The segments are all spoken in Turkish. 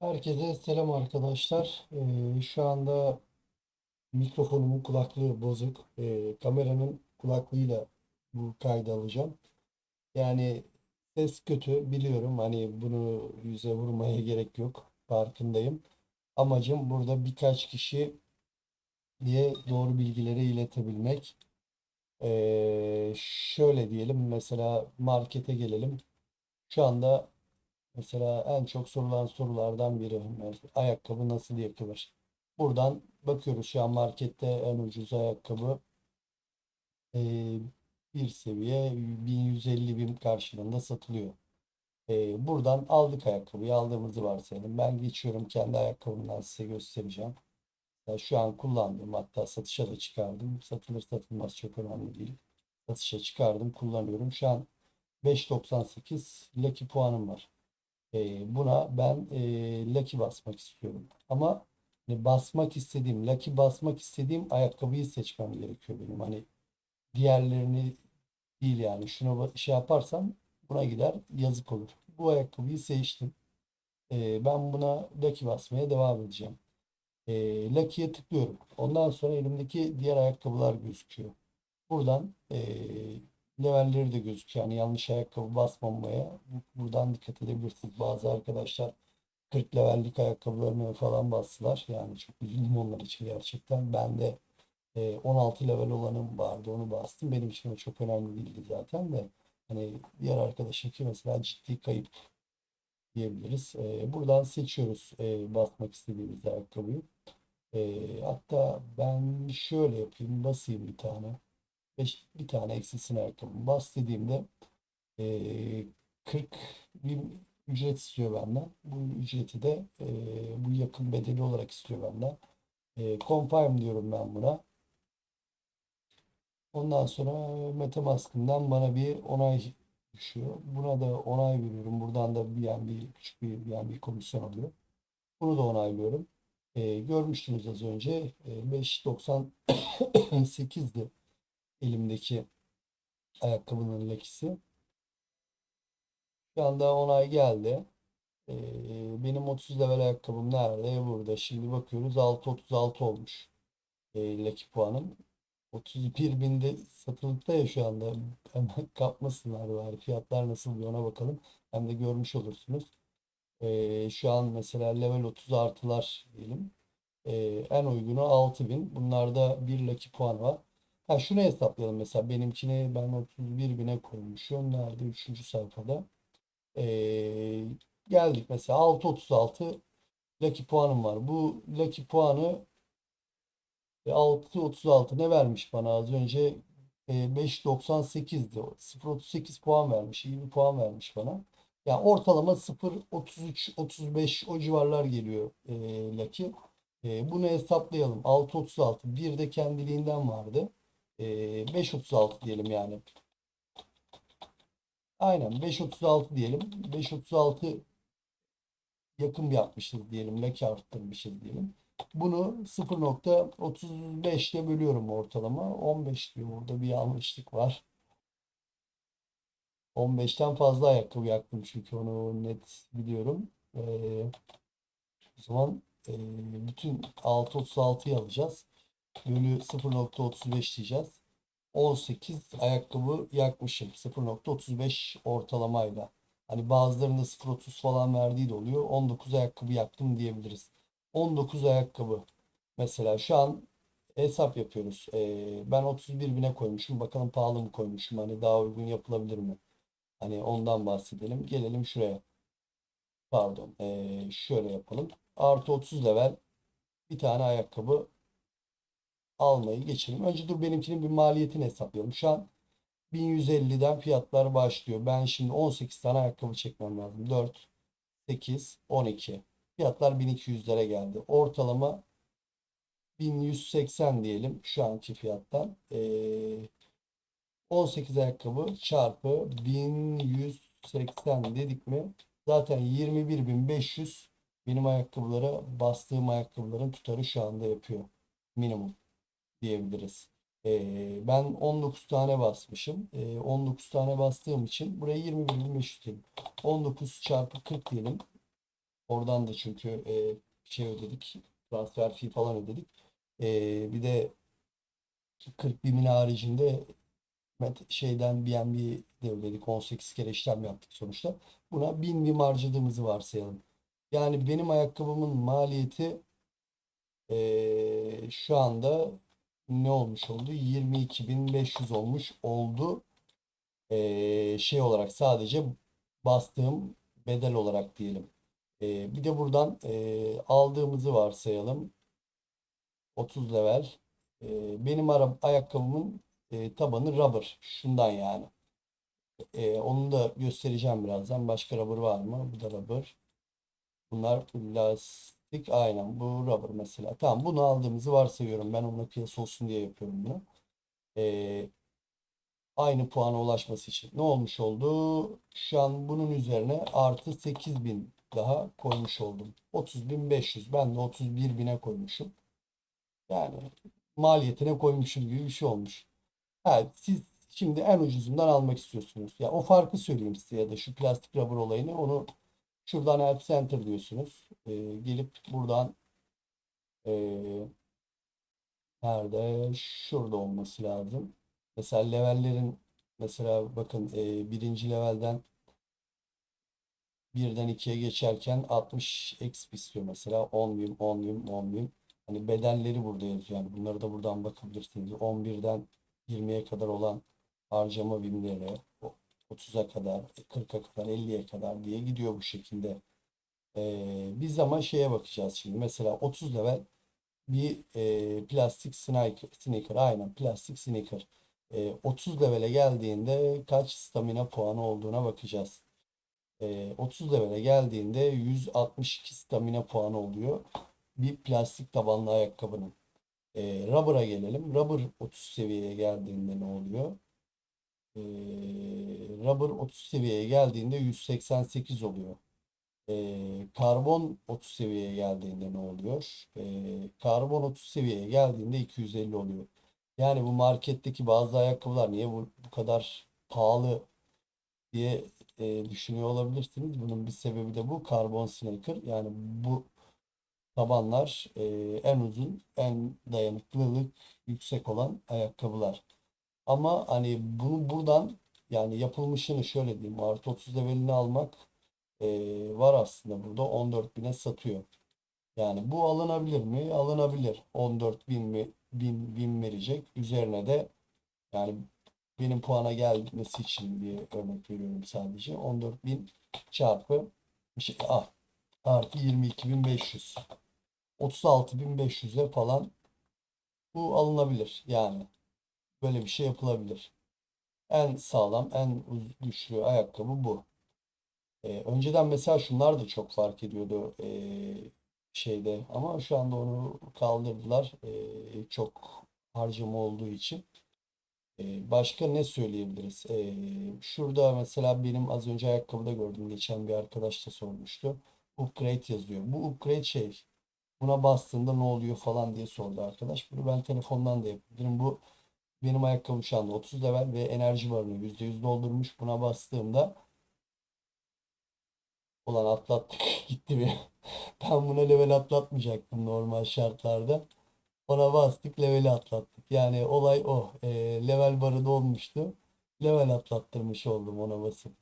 Herkese selam arkadaşlar. Ee, şu anda mikrofonumun kulaklığı bozuk. Ee, kameranın kulaklığıyla bu kaydı alacağım. Yani ses kötü biliyorum. Hani bunu yüze vurmaya gerek yok. Farkındayım. Amacım burada birkaç kişiye doğru bilgileri iletebilmek. Ee, şöyle diyelim mesela markete gelelim. Şu anda Mesela en çok sorulan sorulardan biri ayakkabı nasıl yakılır? Buradan bakıyoruz şu an markette en ucuz ayakkabı eee, bir seviye 1150 bin karşılığında satılıyor. Eee, buradan aldık ayakkabıyı aldığımızı varsayalım. Ben geçiyorum kendi ayakkabımdan size göstereceğim. Mesela şu an kullandım hatta satışa da çıkardım. Satılır satılmaz çok önemli değil. Satışa çıkardım kullanıyorum. Şu an 5.98 Lucky puanım var. E, buna ben e, Lucky basmak istiyorum. Ama hani basmak istediğim, Lucky basmak istediğim ayakkabıyı seçmem gerekiyor benim. Hani diğerlerini değil yani. Şuna şey yaparsam buna gider yazık olur. Bu ayakkabıyı seçtim. E, ben buna Lucky basmaya devam edeceğim. E, Lucky'ye tıklıyorum. Ondan sonra elimdeki diğer ayakkabılar gözüküyor. Buradan e, levelleri de gözüküyor. Yani yanlış ayakkabı basmamaya buradan dikkat edebilirsiniz. Bazı arkadaşlar 40 levellik ayakkabılarını falan bastılar. Yani çok üzüldüm onlar için gerçekten. Ben de e, 16 level olanım vardı onu bastım. Benim için o çok önemli değildi zaten de. Hani diğer arkadaşınki mesela ciddi kayıp diyebiliriz. E, buradan seçiyoruz e, basmak istediğimiz ayakkabıyı. E, hatta ben şöyle yapayım basayım bir tane. Beş, bir tane eksisine ayakkabımı bas dediğimde eee 40 bin ücret istiyor benden. Bu ücreti de eee, bu yakın bedeli olarak istiyor benden. Eee confirm diyorum ben buna. Ondan sonra MetaMask'ımdan bana bir onay düşüyor. Buna da onay veriyorum. Buradan da BNB küçük bir BNB komisyon alıyor. Bunu da onaylıyorum. Eee, görmüştünüz az önce eee, 5.98'di elimdeki ayakkabının lekisi. Şu anda onay geldi. Ee, benim 30 level ayakkabım nerede? Burada. Şimdi bakıyoruz 6.36 olmuş. Ee, Lucky puanım. 31 binde satılıkta ya şu anda. Hemen kapmasınlar bari. Fiyatlar nasıl bir ona bakalım. Hem de görmüş olursunuz. Ee, şu an mesela level 30 artılar diyelim. Ee, en uygunu 6000. Bunlarda bir Lucky puan var. Ha şunu hesaplayalım mesela benimkini ben 31 bine koymuşum. Nerede? Üçüncü sayfada. Ee, geldik mesela 6.36 Lucky puanım var. Bu Lucky puanı e, 6.36 ne vermiş bana az önce? E, 5.98'di. 0.38 puan vermiş. iyi bir puan vermiş bana. Yani ortalama 0.33 35 o civarlar geliyor e, Lucky. E, bunu hesaplayalım. 6.36 bir de kendiliğinden vardı. E, 5.36 diyelim yani. Aynen 5.36 diyelim. 5.36 yakın bir yapmışız diyelim. Leke arttırmışız diyelim. Bunu 0.35 ile bölüyorum ortalama. 15 diyor. Burada bir yanlışlık var. 15'ten fazla ayakkabı yaktım çünkü onu net biliyorum. Ee, o zaman e, bütün 6.36'yı alacağız. Bölü 0.35 diyeceğiz. 18 ayakkabı yakmışım. 0.35 ortalamayla. Hani bazılarında 0.30 falan verdiği de oluyor. 19 ayakkabı yaktım diyebiliriz. 19 ayakkabı. Mesela şu an hesap yapıyoruz. Ee, ben 31 bine koymuşum. Bakalım pahalı mı koymuşum? Hani daha uygun yapılabilir mi? Hani ondan bahsedelim. Gelelim şuraya. Pardon. Ee, şöyle yapalım. Artı 30 level bir tane ayakkabı almayı geçelim. Önce dur benimkinin bir maliyetini hesaplayalım. Şu an 1150'den fiyatlar başlıyor. Ben şimdi 18 tane ayakkabı çekmem lazım. 4, 8, 12. Fiyatlar 1200'lere geldi. Ortalama 1180 diyelim şu anki fiyattan. Ee, 18 ayakkabı çarpı 1180 dedik mi? Zaten 21.500 benim ayakkabılara bastığım ayakkabıların tutarı şu anda yapıyor. Minimum diyebiliriz. Ee, ben 19 tane basmışım. Ee, 19 tane bastığım için buraya 21.500 diyelim. 19 çarpı 40 diyelim. Oradan da çünkü e, şey ödedik. Transfer fee falan ödedik. E, bir de 40 bimin haricinde şeyden BNB de ödedik. 18 kere işlem yaptık sonuçta. Buna 1000 BİM harcadığımızı varsayalım. Yani benim ayakkabımın maliyeti şu anda ne olmuş oldu? 22.500 olmuş oldu. E, şey olarak sadece bastığım bedel olarak diyelim. E, bir de buradan e, aldığımızı varsayalım. 30 level. E, benim ara, ayakkabımın e, tabanı rubber. Şundan yani. E, onu da göstereceğim birazdan. Başka rubber var mı? Bu da rubber. Bunlar lastik. Aynen bu rubber mesela. Tamam bunu aldığımızı varsayıyorum. Ben onunla kıyas olsun diye yapıyorum bunu. E, aynı puana ulaşması için. Ne olmuş oldu? Şu an bunun üzerine artı 8000 daha koymuş oldum. 30.500. Ben de 31.000'e koymuşum. Yani maliyetine koymuşum gibi bir şey olmuş. Ha, siz şimdi en ucuzundan almak istiyorsunuz. Ya o farkı söyleyeyim size ya da şu plastik rubber olayını onu şuradan Help Center diyorsunuz. Ee, gelip buradan ee, nerede? Şurada olması lazım. Mesela levellerin mesela bakın ee, birinci levelden birden ikiye geçerken 60 exp istiyor mesela 10 bin 10 bin 10 bin hani bedelleri burada yazıyor yani bunları da buradan bakabilirsiniz 11'den 20'ye kadar olan harcama BİMleri 30'a kadar 40'a kadar 50'ye kadar diye gidiyor bu şekilde ee, biz ama şeye bakacağız şimdi mesela 30 level bir e, plastik sneaker, sneaker aynen plastik sneaker Ee, 30 levele geldiğinde kaç stamina puanı olduğuna bakacağız e, 30 level'e geldiğinde 162 stamina puanı oluyor. Bir plastik tabanlı ayakkabının. E, rubber'a gelelim. Rubber 30 seviyeye geldiğinde ne oluyor? E, rubber 30 seviyeye geldiğinde 188 oluyor. E, karbon 30 seviyeye geldiğinde ne oluyor? E, karbon 30 seviyeye geldiğinde 250 oluyor. Yani bu marketteki bazı ayakkabılar niye bu, bu kadar pahalı diye e, düşünüyor olabilirsiniz. Bunun bir sebebi de bu. Karbon sneaker. Yani bu tabanlar e, en uzun, en dayanıklılık yüksek olan ayakkabılar. Ama hani bunu buradan yani yapılmışını şöyle diyeyim. Artı 30 levelini almak e, var aslında burada. 14 bine satıyor. Yani bu alınabilir mi? Alınabilir. 14 bin mi? Bin, bin verecek. Üzerine de yani benim puana gelmesi için diye örnek veriyorum sadece. 14.000 çarpı şey, ah, artı 22.500. 36.500'e falan bu alınabilir. Yani böyle bir şey yapılabilir. En sağlam, en güçlü ayakkabı bu. Ee, önceden mesela şunlar da çok fark ediyordu ee, şeyde ama şu anda onu kaldırdılar. Ee, çok harcama olduğu için. Ee, Başka ne söyleyebiliriz? Ee, şurada mesela benim az önce ayakkabıda gördüm. Geçen bir arkadaş da sormuştu. Upgrade yazıyor. Bu upgrade şey. Buna bastığında ne oluyor falan diye sordu arkadaş. Bunu ben telefondan da yapabilirim. Bu benim ayakkabım şu anda 30 level ve enerji barını %100 doldurmuş. Buna bastığımda ulan atlattık gitti bir. Ben buna level atlatmayacaktım normal şartlarda. Ona bastık leveli atlattık. Yani olay o. E, level barı dolmuştu. Level atlattırmış oldum ona basıp.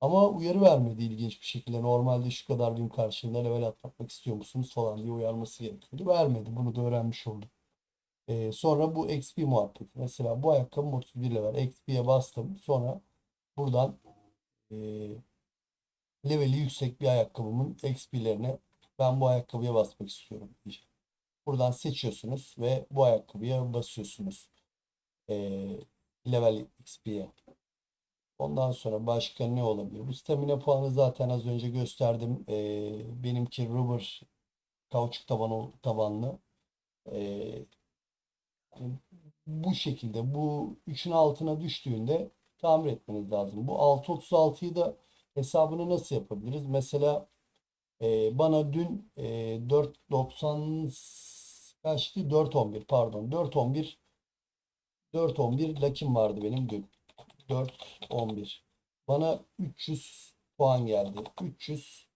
Ama uyarı vermedi ilginç bir şekilde. Normalde şu kadar bin karşılığında level atlatmak istiyor musunuz falan diye uyarması gerekiyordu. Vermedi. Bunu da öğrenmiş oldum. E, sonra bu XP muhabbeti. Mesela bu ayakkabım 31 level. XP'ye bastım. Sonra buradan e, leveli yüksek bir ayakkabımın XP'lerine ben bu ayakkabıya basmak istiyorum. Buradan seçiyorsunuz ve bu ayakkabıya basıyorsunuz. Ee, level XP'ye. Ondan sonra başka ne olabilir? Bu stamina puanı zaten az önce gösterdim. Ee, benimki rubber kauçuk tabanı, tabanlı. Ee, bu şekilde bu 3'ün altına düştüğünde tamir etmeniz lazım. Bu 636'yı da hesabını nasıl yapabiliriz? Mesela e, bana dün e, 4.90 kaçtı? 4.11 pardon. 4.11 4.11 lakim vardı benim dün. 4.11 Bana 300 puan geldi. 300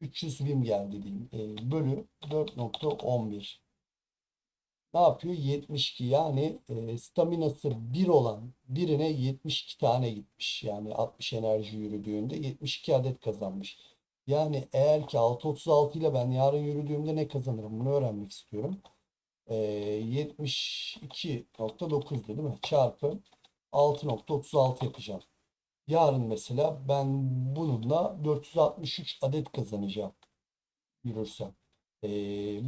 300 Vim geldi diyeyim. E, bölü 4.11. Ne yapıyor? 72 yani e, staminası 1 olan birine 72 tane gitmiş. Yani 60 enerji yürüdüğünde 72 adet kazanmış. Yani eğer ki 6.36 ile ben yarın yürüdüğümde ne kazanırım? Bunu öğrenmek istiyorum. E, 72.9'du değil mi? Çarpı 6.36 yapacağım. Yarın mesela ben bununla 463 adet kazanacağım yürürsem. Ee,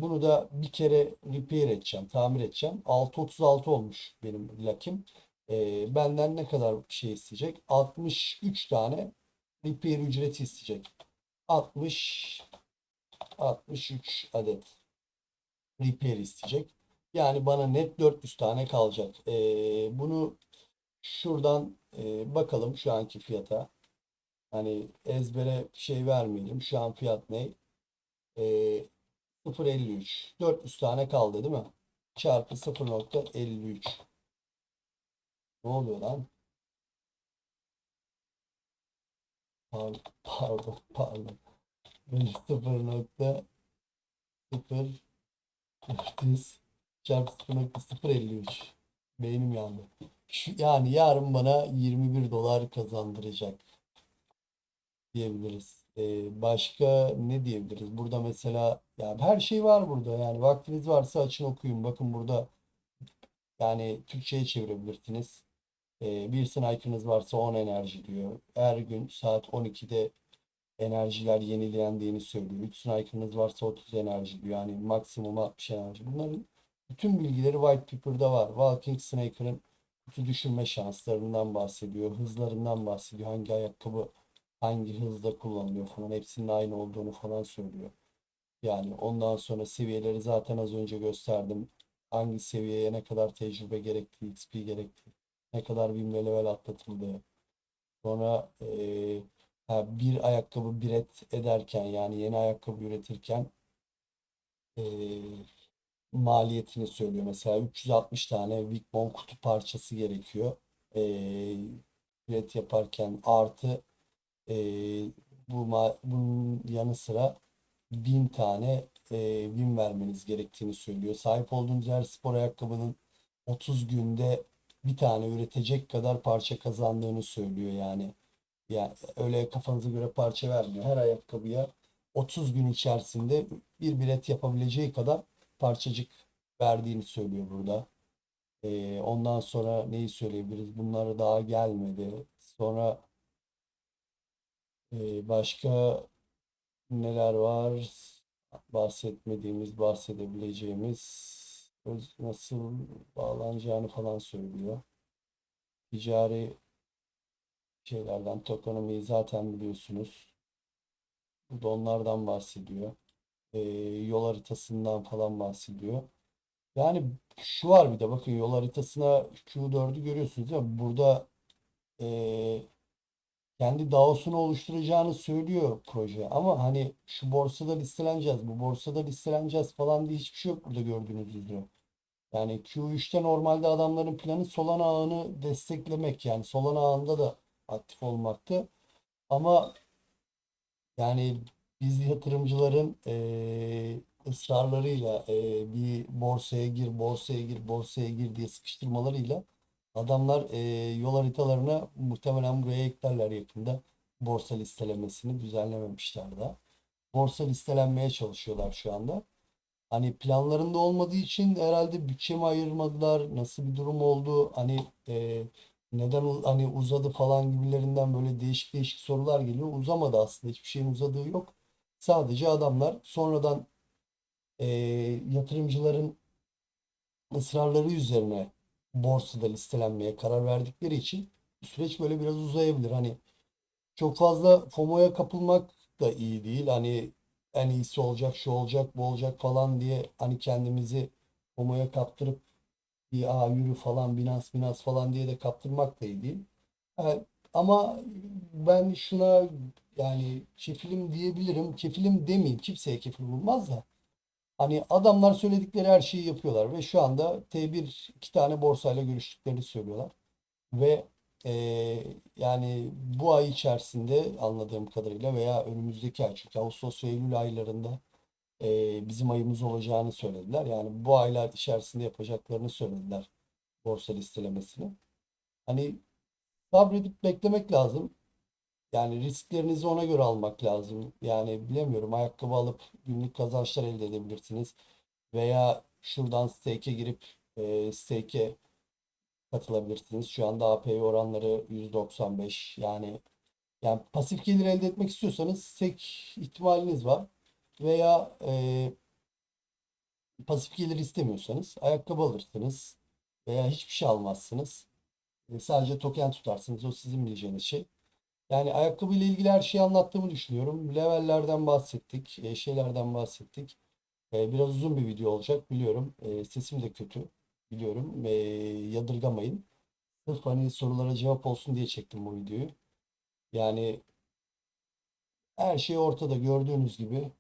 bunu da bir kere repair edeceğim, tamir edeceğim. 6.36 olmuş benim lakim. Ee, benden ne kadar şey isteyecek? 63 tane repair ücreti isteyecek. 60 63 adet repair isteyecek. Yani bana net 400 tane kalacak. Ee, bunu şuradan e, bakalım şu anki fiyata. Hani ezbere şey vermeyelim. Şu an fiyat ne? Ee, 0.53. 400 tane kaldı değil mi? Çarpı 0.53. Ne oluyor lan? Pardon, pardon, pardon. Böyle 0.0400 çarpı 0.053. Beynim yandı. Şu, yani yarın bana 21 dolar kazandıracak diyebiliriz. Ee, başka ne diyebiliriz? Burada mesela yani her şey var burada. Yani vaktiniz varsa açın okuyun. Bakın burada yani Türkçe'ye çevirebilirsiniz. Ee, bir sniper'ınız varsa 10 enerji diyor. Her gün saat 12'de enerjiler yenilendiğini söylüyor. 3 sniper'ınız varsa 30 enerji diyor. Yani maksimum 60 enerji. Bunların bütün bilgileri White Paper'da var. Walking Sniper'ın kutu düşürme şanslarından bahsediyor. Hızlarından bahsediyor. Hangi ayakkabı hangi hızda kullanılıyor falan. Hepsinin aynı olduğunu falan söylüyor. Yani ondan sonra seviyeleri zaten az önce gösterdim. Hangi seviyeye ne kadar tecrübe gerektiği, XP gerektiği, ne kadar ve level atlatıldığı. Sonra ha, bir ayakkabı bir ederken yani yeni ayakkabı üretirken eee, maliyetini söylüyor. Mesela 360 tane Wickbone kutu parçası gerekiyor. Eee üret yaparken artı eee, bu bunun yanı sıra 1000 tane eee win vermeniz gerektiğini söylüyor. Sahip olduğunuz her spor ayakkabının 30 günde bir tane üretecek kadar parça kazandığını söylüyor yani. Yani öyle kafanıza göre parça vermiyor. Her ayakkabıya 30 gün içerisinde bir bilet yapabileceği kadar parçacık verdiğini söylüyor burada. Ee, ondan sonra neyi söyleyebiliriz? Bunları daha gelmedi. Sonra e, başka neler var? Bahsetmediğimiz, bahsedebileceğimiz nasıl bağlanacağını falan söylüyor. Ticari şeylerden, tokenomiyi zaten biliyorsunuz. Burada onlardan bahsediyor. Ee, yol haritasından falan bahsediyor. Yani şu var bir de bakın yol haritasına Q4'ü görüyorsunuz değil mi? Burada ee, kendi DAO'sunu oluşturacağını söylüyor proje. Ama hani şu borsada listeleneceğiz, bu borsada listeleneceğiz falan diye hiçbir şey yok burada gördüğünüz üzere. Yani Q3'te normalde adamların planı Solana ağını desteklemek yani Solana ağında da aktif olmaktı. Ama yani biz yatırımcıların eee, ısrarlarıyla eee, bir borsaya gir, borsaya gir, borsaya gir diye sıkıştırmalarıyla adamlar eee, yol haritalarına muhtemelen buraya eklerler yakında. Borsa listelemesini düzenlememişler daha. Borsa listelenmeye çalışıyorlar şu anda. Hani planlarında olmadığı için herhalde bütçe mi ayırmadılar? Nasıl bir durum oldu? Hani e, neden hani uzadı falan gibilerinden böyle değişik değişik sorular geliyor. Uzamadı aslında. Hiçbir şeyin uzadığı yok. Sadece adamlar sonradan e, yatırımcıların ısrarları üzerine borsada listelenmeye karar verdikleri için süreç böyle biraz uzayabilir. Hani çok fazla FOMO'ya kapılmak da iyi değil. Hani en iyisi olacak, şu olacak, bu olacak falan diye hani kendimizi FOMO'ya kaptırıp bir aa yürü falan Binance Binance falan diye de kaptırmak da iyi değil. Ha, ama ben şuna yani kefilim diyebilirim. Kefilim demeyeyim. Kimseye kefil olmaz da. Hani adamlar söyledikleri her şeyi yapıyorlar ve şu anda T1 iki tane borsayla görüştüklerini söylüyorlar. Ve e, yani bu ay içerisinde anladığım kadarıyla veya önümüzdeki ay çünkü Ağustos ve Eylül aylarında e, bizim ayımız olacağını söylediler. Yani bu aylar içerisinde yapacaklarını söylediler borsa listelemesini. Hani sabredip beklemek lazım. Yani risklerinizi ona göre almak lazım. Yani bilemiyorum ayakkabı alıp günlük kazançlar elde edebilirsiniz. Veya şuradan stake'e girip e, stake'e katılabilirsiniz. Şu anda APY oranları 195. Yani yani pasif gelir elde etmek istiyorsanız stake ihtimaliniz var. Veya e, pasif gelir istemiyorsanız ayakkabı alırsınız. Veya hiçbir şey almazsınız. E, sadece token tutarsınız. O sizin bileceğiniz şey. Yani ayakkabı ile ilgili her şeyi anlattığımı düşünüyorum. Levellerden bahsettik, e, şeylerden bahsettik. E, biraz uzun bir video olacak biliyorum. E, sesim de kötü biliyorum. Yadırgamayın. Sırf hani sorulara cevap olsun diye çektim bu videoyu. Yani her şey ortada gördüğünüz gibi.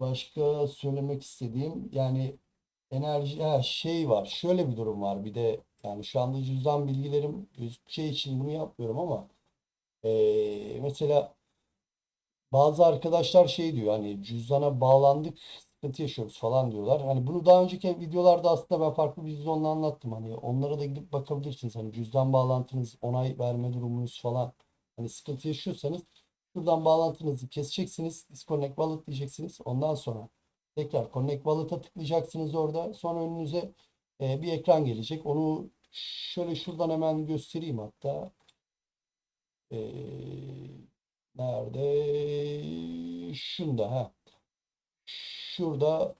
Başka söylemek istediğim yani enerji şey var. Şöyle bir durum var. Bir de yani şu anda cüzdan bilgilerim şey için bunu yapmıyorum ama e, mesela bazı arkadaşlar şey diyor hani cüzdana bağlandık sıkıntı yaşıyoruz falan diyorlar. Hani bunu daha önceki videolarda aslında ben farklı bir vizyonla anlattım. Hani onlara da gidip bakabilirsiniz. Hani cüzdan bağlantınız, onay verme durumunuz falan hani sıkıntı yaşıyorsanız şuradan bağlantınızı keseceksiniz. Disconnect Wallet diyeceksiniz. Ondan sonra tekrar Connect Wallet'a tıklayacaksınız orada. Sonra önünüze e, bir ekran gelecek. Onu şöyle şuradan hemen göstereyim hatta. E, nerede? Şunda ha. Şurada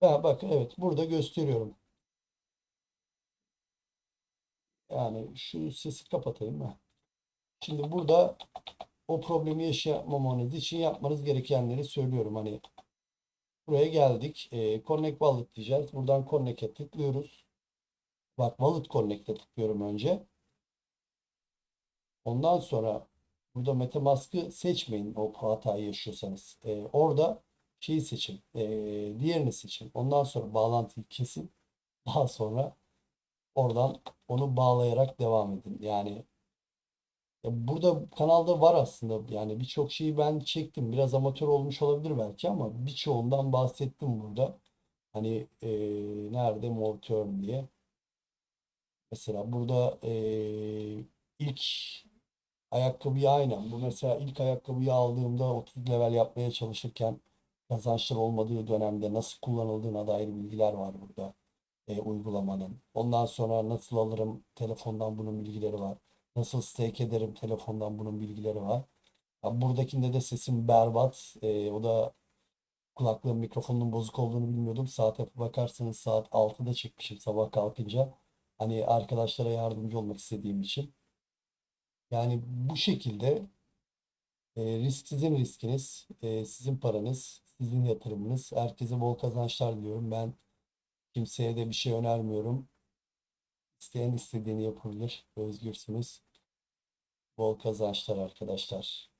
ha, bak evet burada gösteriyorum. Yani şu sesi kapatayım ha. Şimdi burada o problemi yaşamamanız için yapmanız gerekenleri söylüyorum. Hani buraya geldik. E, Connect Wallet diyeceğiz. Buradan Connect'e tıklıyoruz. Bak Wallet Connect'e tıklıyorum önce. Ondan sonra burada MetaMask'ı seçmeyin o hatayı yaşıyorsanız. E, orada şeyi seçin. E, diğerini seçin. Ondan sonra bağlantıyı kesin. Daha sonra oradan onu bağlayarak devam edin. Yani burada kanalda var aslında. Yani birçok şeyi ben çektim. Biraz amatör olmuş olabilir belki ama birçoğundan bahsettim burada. Hani e, nerede Morturn diye. Mesela burada e, ilk ayakkabıyı aynen. Bu mesela ilk ayakkabıyı aldığımda 30 level yapmaya çalışırken kazançlar olmadığı dönemde nasıl kullanıldığına dair bilgiler var burada e, uygulamanın. Ondan sonra nasıl alırım telefondan bunun bilgileri var. Nasıl stake ederim telefondan bunun bilgileri var. Ya buradakinde de sesim berbat. E, o da kulaklığım mikrofonun bozuk olduğunu bilmiyordum. Saate bakarsanız saat 6'da çekmişim sabah kalkınca. Hani arkadaşlara yardımcı olmak istediğim için. Yani bu şekilde e, risk sizin riskiniz, e, sizin paranız, sizin yatırımınız. Herkese bol kazançlar diliyorum. Ben kimseye de bir şey önermiyorum. İsteyen istediğini yapabilir. Özgürsünüz. Bol kazançlar arkadaşlar.